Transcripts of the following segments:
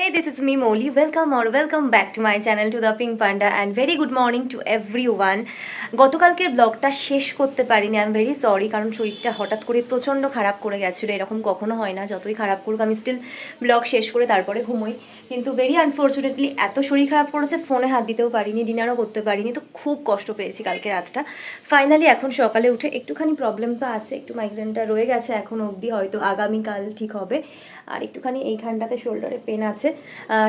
Hey, this is me Molly. Welcome or welcome back to my channel to the Pink Panda and very good morning to everyone. গতকালকের ব্লগটা শেষ করতে পারিনি I am very sorry কারণ শরীরটা হঠাৎ করে প্রচণ্ড খারাপ করে গেছিল এরকম কখনো হয় না যতই খারাপ করুক আমি স্টিল ব্লগ শেষ করে তারপরে ঘুমোই কিন্তু ভেরি আনফর্চুনেটলি এত শরীর খারাপ করেছে ফোনে হাত দিতেও পারিনি ডিনারও করতে পারিনি তো খুব কষ্ট পেয়েছি কালকে রাতটা ফাইনালি এখন সকালে উঠে একটুখানি প্রবলেম তো আছে একটু মাইগ্রেনটা রয়ে গেছে এখন অবধি হয়তো আগামীকাল ঠিক হবে আর একটুখানি এইখানটাতে শোল্ডারে পেন আছে।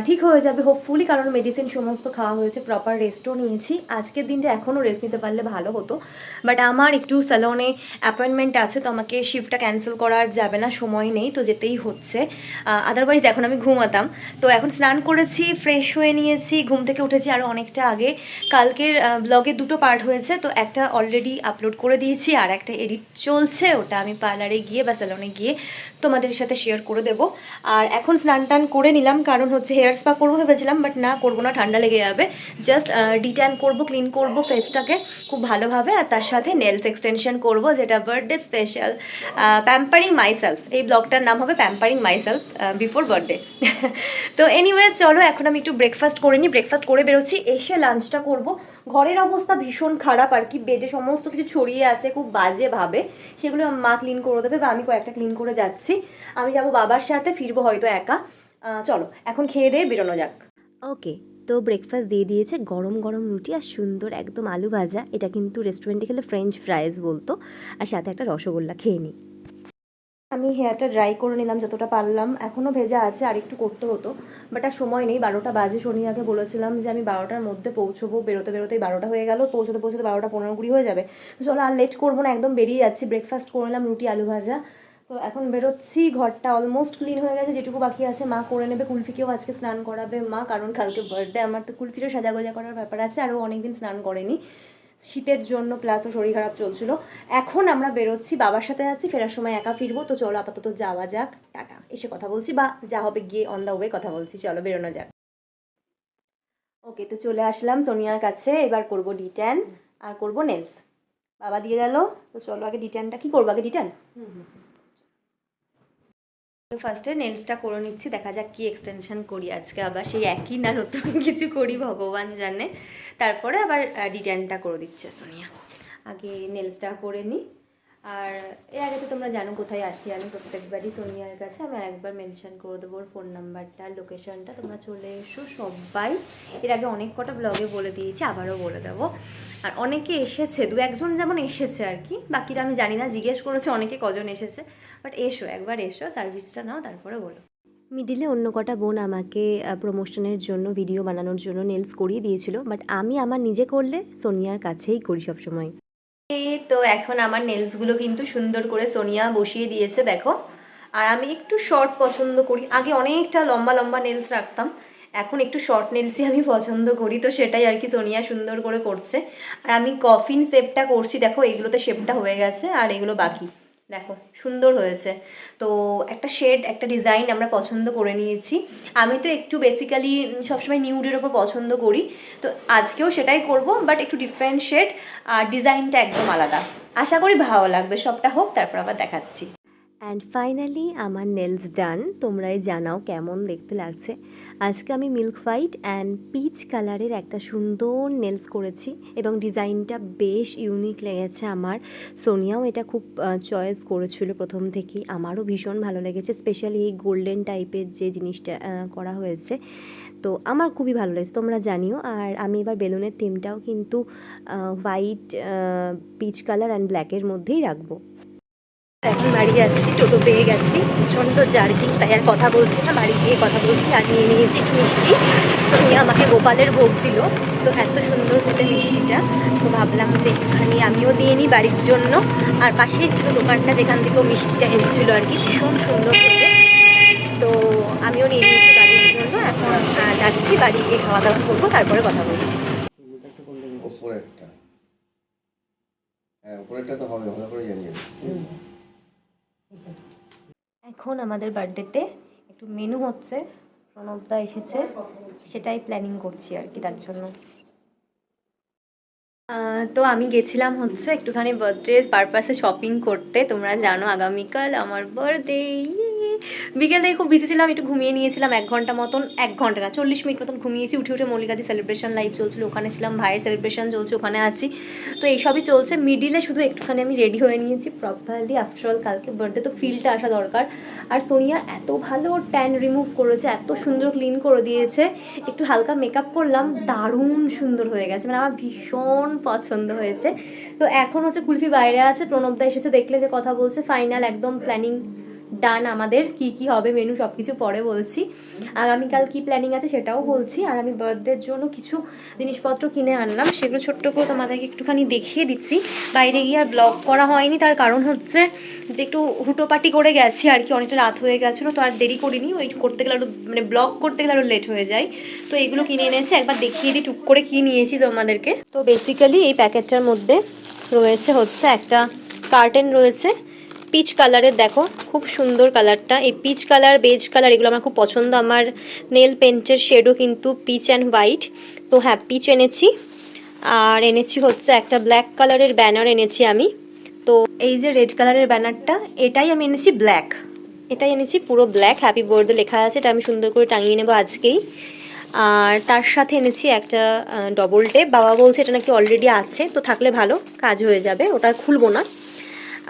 ঠিক হয়ে যাবে হোপফুলি কারণ মেডিসিন সমস্ত খাওয়া হয়েছে প্রপার রেস্টও নিয়েছি। আজকের দিনটা এখনও রেস্ট নিতে পারলে ভালো হতো। বাট আমার একটু স্যালনে অ্যাপয়েন্টমেন্ট আছে, তো আমাকে শিফটটা ক্যান্সেল করার যাবে না, সময় নেই, তো যেতেই হচ্ছে। আদারওয়াইজ এখন আমি ঘুমাতাম। তো এখন স্নান করেছি ফ্রেশ হয়ে নিয়েছি, ঘুম থেকে উঠেছি আরও অনেকটা আগে। কালকের ব্লগে দুটো পার্ট হয়েছে, তো একটা অলরেডি আপলোড করে দিয়েছি, আর একটা এডিট চলছে, ওটা আমি পার্লারে গিয়ে বা স্যালনে গিয়ে তোমাদের সাথে শেয়ার করে দেবো। আর এখন স্নান টান করে নিলাম, কারণ হচ্ছে হেয়ার স্পা করব ভেবেছিলাম বাট না, করব না, ঠান্ডা লেগে যাবে। জাস্ট ডিট্যান করব ক্লিন করব ফেসটাকে খুব ভালোভাবে, আর তার সাথে নেলস এক্সটেনশন করব, যেটা বার্থডে স্পেশাল প্যাম্পারিং মাইসেলফ এই ব্লগটার নাম হবে প্যাম্পারিং মাইসেলফ বিফোর বার্থডে তো এনিওয়েজ চলো, এখন আমি একটু ব্রেকফাস্ট করে নিই ব্রেকফাস্ট করে বেরোচ্ছি, এসে লাঞ্চটা করব। ঘরের অবস্থা ভীষণ খারাপ আর কি, বেডে সমস্ত কিছু ছড়িয়ে আছে, খুব বাজে ভাবে সেগুলো মা ক্লিন করে দেবে বা আমি কয়েকটা ক্লিন করে যাচ্ছি। আমি যাব বাবার সাথে, ফিরবো হয়তো একা। চলো, এখন খেয়ে দিয়ে বেরোনো যাক। ওকে, তো ব্রেকফাস্ট দিয়ে দিয়েছে গরম গরম রুটি আর সুন্দর একদম আলু ভাজা। এটা কিন্তু রেস্টুরেন্টে খেলে ফ্রেঞ্চ ফ্রাইজ বলতো। আর সাথে একটা রসগোল্লা খেয়ে নিই। আমি হেয়ারটা ড্রাই করে নিলাম, যতটা পারলাম। এখনও ভেজা আছে আর একটু করতে হতো। বাট আর সময় নেই, বারোটা বাজে সোনিয়াকে বলেছিলাম যে আমি বারোটার মধ্যে পৌঁছবো। বেরোতে বেরোতেই বারোটা হয়ে গেল, পৌঁছতে পৌঁছতে বারোটা পনেরো কুড়ি হয়ে যাবে। চলো আর লেট করব না, একদম বেরিয়ে যাচ্ছি। ব্রেকফাস্ট করে নিলাম, রুটি, আলু ভাজা। তো এখন বেরোচ্ছি, ঘরটা অলমোস্ট ক্লিন হয়ে গেছে, যেটুকু বাকি আছে। মা করে নেবে, কুলফিকেও আজকে স্নান করাবে। মা, কারণ কালকে বার্থডে আমার তো কুলফিরও সাজা গোজা করার ব্যাপার আছে, আরও অনেকদিন স্নান করেনি। শীতের জন্য প্লাস শরীর খারাপ চলছিল। এখন আমরা বেরোচ্ছি, বাবার সাথে যাচ্ছি, ফেরার সময় একা ফিরবো। তো চলো আপাতত যাওয়া যাক, টাটা। এসে কথা বলছি বা যা হবে গিয়ে অন দ্য ওয়ে কথা বলছি। চলো বেরোনো যাক। ওকে তো চলে আসলাম সোনিয়ার কাছে। এবার করব ডিট্যান আর করব নেলস বাবা দিয়ে গেল। তো চলো আগে ডিট্যানটা কি করব? আগে ডিট্যান তো ফার্স্টে নেলসটা করে নিচ্ছি, দেখা যাক কি এক্সটেনশন করি আজকে। আবার সেই একই না, নতুন কিছু করি, ভগবান জানে। তারপরে আবার ডিজাইনটা করে দিচ্ছে, সোনিয়া। আগে নেলসটা করে নিই আর এর আগে তো তোমরা জানো কোথায় আসি আমি প্রত্যেকবারই সোনিয়ার কাছে। আমি আরেকবার মেনশন করে দেবো ওর ফোন নাম্বারটা লোকেশনটা তোমরা চলে এসো সবাই। এর আগে অনেক কটা ব্লগে বলে দিয়েছি, আবারও বলে দেবো। আর অনেকে এসেছে, দু একজন যেমন এসেছে আর কি। বাকিটা আমি জানি না, জিজ্ঞেস করেছে অনেকে কজন এসেছে। বাট এসো, একবার এসো সার্ভিসটা নাও, তারপরে বলো। মিডিলে অন্য কটা বোন আমাকে প্রমোশনের জন্য ভিডিও বানানোর জন্য নেলস করিয়ে দিয়েছিল। বাট আমি আমার নিজে করলে সোনিয়ার কাছেই করি সবসময়। তো এখন আমার নেলসগুলো কিন্তু সুন্দর করে সোনিয়া বসিয়ে দিয়েছে, দেখো। আর আমি একটু শর্ট পছন্দ করি। আগে অনেকটা লম্বা লম্বা নেলস রাখতাম। এখন একটু শর্ট নেলসই আমি পছন্দ করি, তো সেটাই আর কি সোনিয়া সুন্দর করে করছে। আর আমি কফিন শেপটা করছি, দেখো এগুলোতে শেপটা হয়ে গেছে, আর এগুলো বাকি। দেখো, সুন্দর হয়েছে। তো একটা শেড, একটা ডিজাইন আমরা পছন্দ করে নিয়েছি। আমি তো একটু বেসিক্যালি সবসময় নিউডের ওপর পছন্দ করি। তো আজকেও সেটাই করব বাট একটু ডিফারেন্ট শেড, আর ডিজাইনটা একদম আলাদা। আশা করি ভালো লাগবে। সবটা হোক, তারপর আবার দেখাচ্ছি। অ্যান্ড ফাইনালি আমার নেলস ডান তোমরাই জানাও কেমন দেখতে লাগছে। আজকে আমি মিল্ক হোয়াইট অ্যান্ড পিচ কালারের একটা সুন্দর নেলস করেছি এবং ডিজাইনটা বেশ ইউনিক লেগেছে আমার। সোনিয়াও এটা খুব চয়েস করেছিল প্রথম থেকেই। আমারও ভীষণ ভালো লেগেছে স্পেশালি এই গোল্ডেন টাইপের যে জিনিসটা করা হয়েছে। তো আমার খুবই ভালো লেগেছে, তোমরা জানিও। আর আমি এবার বেলুনের থিমটাও কিন্তু হোয়াইট পিচ কালার অ্যান্ড ব্ল্যাকের মধ্যেই রাখব। এখন বাড়ি যাচ্ছি টোটো পেয়ে গেছি। প্রচণ্ড জার্কিং তাই আর কথা বলছি না বাড়ি গিয়ে কথা বলছি আর নিয়ে নিয়েছি একটু মিষ্টি। তো উনি আমাকে গোপালের ভোগ দিল। তো এত সুন্দর খেতে মিষ্টিটা। তো ভাবলাম যে একটুখানি আমিও দিয়ে নিই বাড়ির জন্য। আর পাশেই ছিল দোকানটা যেখান থেকে ও মিষ্টিটা এনেছিল আর কি। ভীষণ সুন্দর খেতে। তো আমিও নিয়ে নিয়েছি বাড়ির জন্য। এখন যাচ্ছি বাড়ি গিয়ে খাওয়া দাওয়া করব তারপরে কথা বলছি। হ্যাঁ উপরেরটা তো হবে ভালো করে জানিয়ে। এখন আমাদের বার্থডেতে একটু মেনু হচ্ছে। প্রণবদা এসেছে। সেটাই প্ল্যানিং করছি আর কি তার জন্য। তো আমি গেছিলাম হচ্ছে একটুখানি বার্থডে পারপাসে শপিং করতে। তোমরা জানো আগামীকাল আমার বার্থডে বিকেল থেকে খুব বিজি ছিলাম, একটু ঘুমিয়ে নিয়েছিলাম এক ঘণ্টা মতন, এক ঘণ্টা না, চল্লিশ মিনিট মতন ঘুমিয়েছি। উঠে উঠে মল্লিকাদি সেলিব্রেশন লাইভ চলছিল, ওখানে ছিলাম, ভাইয়ের সেলিব্রেশন চলছে, ওখানে আছি। তো এইসবই চলছে মিডিলে শুধু একটুখানি আমি রেডি হয়ে নিয়েছি। প্রপারলি আফটার অল কালকে বার্থডে তো ফিলটা আসা দরকার। আর সোনিয়া এত ভালো ট্যান রিমুভ করেছে, এত সুন্দর ক্লিন করে দিয়েছে। একটু হালকা মেকআপ করলাম, দারুণ সুন্দর হয়ে গেছে মানে আমার ভীষণ পছন্দ হয়েছে। তো এখন হচ্ছে কুলফি বাইরে আছে, প্রণবদা এসেছে, দেখলে যে কথা বলছে ফাইনাল একদম প্ল্যানিং ডান আমাদের, কি কি হবে মেনু সব কিছু পরে বলছি। আগামীকাল কি প্ল্যানিং আছে সেটাও বলছি। আর আমি বার্থডের জন্য কিছু জিনিসপত্র কিনে আনলাম। সেগুলো ছোট্ট করে তোমাদেরকে একটুখানি দেখিয়ে দিচ্ছি। বাইরে গিয়ে আর ব্লগ করা হয়নি। তার কারণ হচ্ছে যে একটু হুটোপাটি করে গেছি আর কি, অনেকটা রাত হয়ে গেছিল। তো আর দেরি করিনি। ওই করতে গেলে আরও মানে ব্লগ করতে গেলে আরও লেট হয়ে যায়। তো এগুলো কিনে এনেছি। একবার দেখিয়ে দিই, টুক করে কি নিয়েছি তোমাদেরকে। তো বেসিক্যালি এই প্যাকেটটার মধ্যে রয়েছে হচ্ছে একটা কার্টেন রয়েছে। পিচ কালারের দেখো, খুব সুন্দর কালারটা এই পিচ কালার বেজ কালার এগুলো আমার খুব পছন্দ। আমার নেল পেন্টের শেডও কিন্তু পিচ অ্যান্ড হোয়াইট তো হ্যাঁ পিচ এনেছি। আর এনেছি হচ্ছে একটা ব্ল্যাক কালারের ব্যানার এনেছি আমি। তো এই যে রেড কালারের ব্যানারটা এটাই আমি এনেছি ব্ল্যাক এটাই এনেছি পুরো ব্ল্যাক হ্যাপি বার্থডে লেখা আছে, এটা আমি সুন্দর করে টাঙিয়ে নেব আজকেই। আর তার সাথে এনেছি একটা ডবল টেপ বাবা বলছে এটা নাকি অলরেডি আছে, তো থাকলে ভালো, কাজ হয়ে যাবে, ওটা খুলবো না।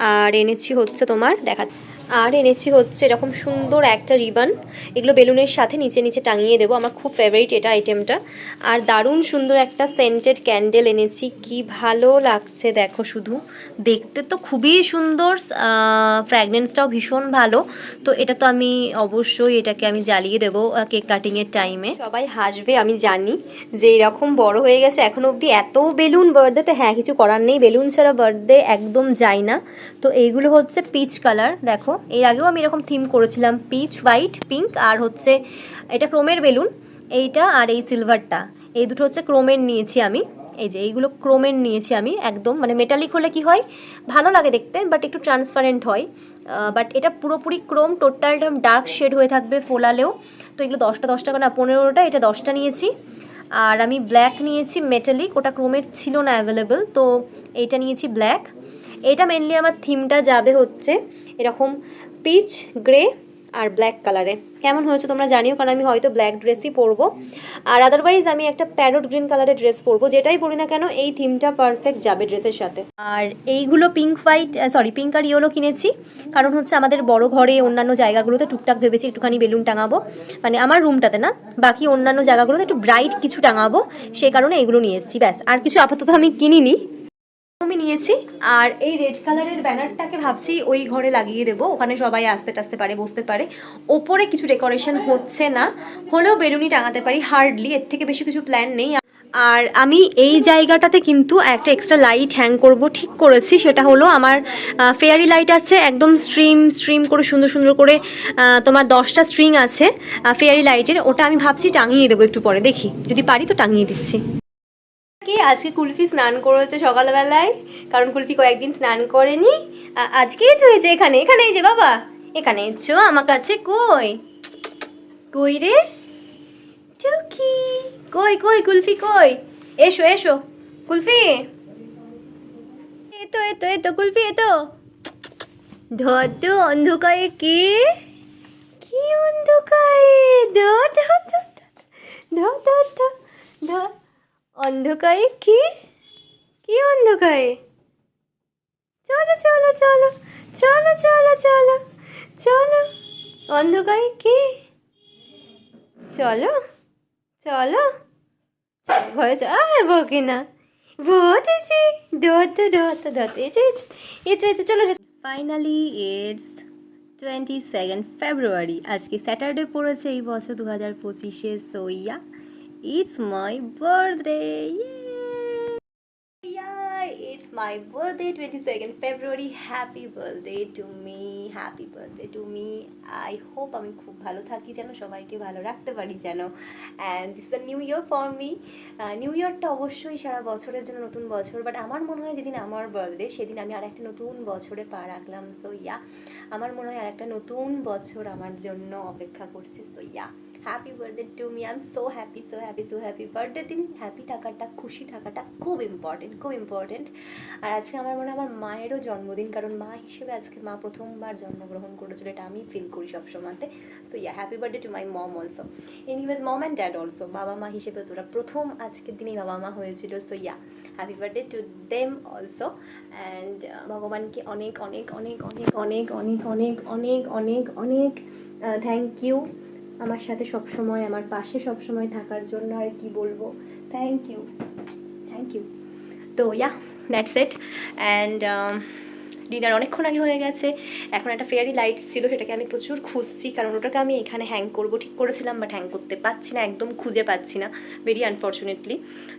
আর এনেছি হচ্ছে তোমার দেখা আর এনেছি হচ্ছে এরকম সুন্দর একটা রিবন। এগুলো বেলুনের সাথে নিচে নিচে টাঙিয়ে দেবো। আমার খুব ফেভারিট এটা আইটেমটা আর দারুণ সুন্দর একটা সেন্টেড ক্যান্ডেল এনেছি। কি ভালো লাগছে দেখো শুধু। দেখতে তো খুবই সুন্দর ফ্র্যাগনেন্সটাও ভীষণ ভালো। তো এটা তো আমি অবশ্যই এটাকে আমি জ্বালিয়ে দেবো কেক কাটিংয়ের টাইমে সবাই হাসবে, আমি জানি যে এরকম বড় হয়ে গেছে। এখনও অবধি এত বেলুন বার্থডেতে হ্যাঁ কিছু করার নেই। বেলুন ছাড়া বার্থডে একদম যায় না। তো এইগুলো হচ্ছে পিচ কালার দেখো। এর আগেও আমি এরকম থিম করেছিলাম পিচ হোয়াইট পিঙ্ক আর হচ্ছে এটা ক্রোমের বেলুন, এইটা আর এই সিলভারটা এই দুটো হচ্ছে ক্রোমের নিয়েছি আমি। এই যে এইগুলো ক্রোমের নিয়েছি আমি একদম মানে মেটালিক হলে কি হয়, ভালো লাগে দেখতে বাট একটু ট্রান্সপারেন্ট হয়। বাট এটা পুরোপুরি ক্রোম টোটালটা ডার্ক শেড হয়ে থাকবে ফোলালেও। তো এগুলো দশটা দশটা না, পনেরোটা, এটা দশটা নিয়েছি। আর আমি ব্ল্যাক নিয়েছি মেটালিক ওটা ক্রোমের ছিল না অ্যাভেলেবেল তো এইটা নিয়েছি ব্ল্যাক এটা মেনলি আমার থিমটা যাবে হচ্ছে এরকম পিচ গ্রে আর ব্ল্যাক কালারে কেমন হয়েছে তোমরা জানিও, কারণ আমি হয়তো ব্ল্যাক ড্রেসই পরবো। আর আদারওয়াইজ আমি একটা প্যারোট গ্রিন কালারের ড্রেস পরবো, যেটাই পরি না কেন, এই থিমটা পারফেক্ট যাবে ড্রেসের সাথে। আর এইগুলো পিঙ্ক হোয়াইট সরি পিঙ্ক আর ইয়েলো কিনেছি, কারণ হচ্ছে আমাদের বড় ঘরে অন্যান্য জায়গাগুলোতে টুকটাক ভেবেছি একটুখানি বেলুন টাঙাবো। মানে আমার রুমটাতে না, বাকি অন্যান্য জায়গাগুলোতে একটু ব্রাইট কিছু টাঙাবো, সেই কারণে এগুলো নিয়ে এসেছি, ব্যাস। আর কিছু আপাতত আমি কিনিনি। আমি নিয়েছি। আর এই রেড কালারের ব্যানারটাকে ভাবছি ওই ঘরে লাগিয়ে দেবো। ওখানে সবাই আসতে টাসতে পারে, বসতে পারে। ওপরে কিছু ডেকোরেশন হচ্ছে না। হলেও বেলুনি টাঙাতে পারি হার্ডলি এর থেকে বেশি কিছু প্ল্যান নেই। আর আমি এই জায়গাটাতে কিন্তু একটা এক্সট্রা লাইট হ্যাং করব। ঠিক করেছি, সেটা হলো আমার ফেয়ারি লাইট আছে। একদম স্ট্রিম স্ট্রিম করে সুন্দর সুন্দর করে তোমার দশটা স্ট্রিং আছে ফেয়ারি লাইটের ওটা আমি ভাবছি টাঙিয়ে দেবো একটু পরে। দেখি, যদি পারি তো টাঙিয়ে দিচ্ছি। কি? আজকে কুলফি স্নান করেছে সকালবেলায়। কারণ কুলফি কয়েকদিন স্নান করেনি। আজকেই তো হয়েছে এখানে এখানে যে বাবা, এখানে এসো, আমার কাছে কই? কই রে? টুকি কই কই, কুলফি কই? এসো এসো। কুলফি? এতো এতো এতো, কুলফি, এতো। তো অন্ধকারে কি? কি অন্ধকারে? ধর ধর ধর ধর ধর ধর অন্ধকারে কি? কি অন্ধকারে? চলো চলো চলো চলো চলো চলো চলো, অন্ধকারে কি? চলো চলো ঘরে চলো আয় বকে না। বহুত আছে ধরতে ধরতে ধরতে এসো এসো এসো এসো চলো finally it's twenty second February আজকে স্যাটারডে পড়েছে এই বছর দু হাজার পঁচিশে সইয়া it's my birthday it's my birthday twenty second February happy birthday to me happy birthday to me I hope আমি খুব ভালো থাকি যেন, সবাইকে ভালো রাখতে পারি যেন। And this the new year for me new ইয়ারটা অবশ্যই সারা বছরের জন্য নতুন বছর বাট আমার মনে হয় যেদিন আমার বার্থডে সেদিন আমি আর একটা নতুন বছরে পা রাখলাম। সো ইয়া আমার মনে হয় আর একটা নতুন বছর আমার জন্য অপেক্ষা করছে। So yeah happy birthday to me I am so happy so happy so happy birthday দিন হ্যাপি থাকাটা, খুশি থাকাটা খুব ইম্পর্টেন্ট খুব ইম্পর্টেন্ট আর আজকে আমার মনে আমার মায়েরও জন্মদিন, কারণ মা হিসেবে আজকে মা প্রথমবার জন্মগ্রহণ করেছিল, এটা আমি ফিল করি সবসময়তে। So yeah happy birthday to my mom also anyways mom and dad also বাবা মা হিসেবে তোরা প্রথম আজকের দিনেই বাবা মা হয়েছিল so yeah happy birthday to them also and ভগবানকে অনেক অনেক অনেক অনেক অনেক অনেক অনেক অনেক অনেক অনেক থ্যাংক ইউ আমার সাথে সবসময়, আমার পাশে সবসময় থাকার জন্য আর কি বলব। থ্যাংক ইউ থ্যাংক ইউ তো yeah that's it and dinner অনেকক্ষণ আগে হয়ে গেছে। এখন একটা ফেয়ারি লাইটস ছিল, সেটাকে আমি প্রচুর খুঁজছি, কারণ ওটাকে আমি এখানে হ্যাং করব। ঠিক করেছিলাম বাট হ্যাং করতে পারছি না, একদম খুঁজে পাচ্ছি না। ভেরি আনফর্চুনেটলি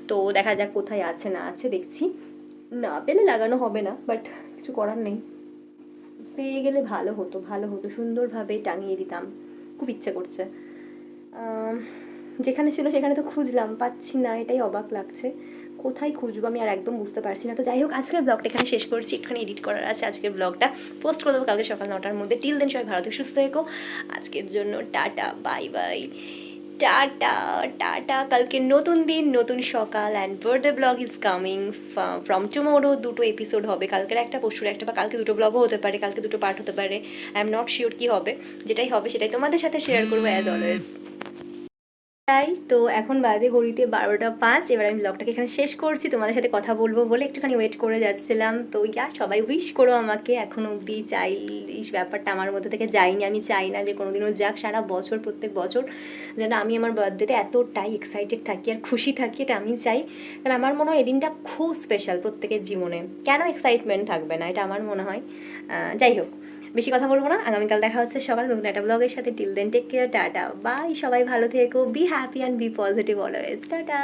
তো দেখা যাক কোথায় আছে, না আছে, দেখছি। না পেলে লাগানো হবে না বাট কিছু করার নেই। পেয়ে গেলে ভালো হতো ভালো হতো। সুন্দরভাবে টাঙিয়ে দিতাম। খুব ইচ্ছে করছে। যেখানে ছিল সেখানে তো খুঁজলাম, পাচ্ছি না, এটাই অবাক লাগছে। কোথায় খুঁজবো আমি আর একদম বুঝতে পারছি না। তো যাই হোক, আজকের ব্লগটা এখানে শেষ করছি। এখানে এডিট করার আছে আজকের ব্লগটা পোস্ট করে দেবো কালকে সকাল নটার মধ্যে। টিল দেন সবাই ভালো থেকে, সুস্থ থেকো। আজকের জন্য tata bye bye tata tata, কালকে নতুন দিন, নতুন সকাল and birthday blog is coming from tomorrow দুটো এপিসোড হবে। কালকের একটা পরশুর একটা বা কালকে দুটো ব্লগও হতে পারে, কালকে দুটো পার্ট হতে পারে। আই এম নট শিওর কী হবে, যেটাই হবে সেটাই তোমাদের সাথে শেয়ার করব অ্যাজ অলওয়েজ তাই তো এখন বাজে ঘড়িতে বারোটা পাঁচ। এবার আমি ব্লগটাকে এখানে শেষ করছি। তোমাদের সাথে কথা বলব বলে একটুখানি ওয়েট করে যাচ্ছিলাম। তো ইয়া, সবাই উইশ করো আমাকে। এখন অবধি চাই ব্যাপারটা আমার মধ্যে থেকে যায়নি। আমি চাই না যে কোনোদিনও যাক, সারা বছর, প্রত্যেক বছর যেন আমি আমার বার্থডেতে এতটাই এক্সাইটেড থাকি আর খুশি থাকি, এটা আমি চাই। কারণ আমার মনে হয় এই দিনটা খুব স্পেশাল প্রত্যেকের জীবনে। কেন এক্সাইটমেন্ট থাকবে না? এটা আমার মনে হয়। যাই হোক। বেশি কথা বলব না। আগামীকাল দেখা হচ্ছে সকাল নতুন একটা ব্লগের সাথে। Till then take care tata bye সবাই ভালো থেকো be happy and be positive always tata.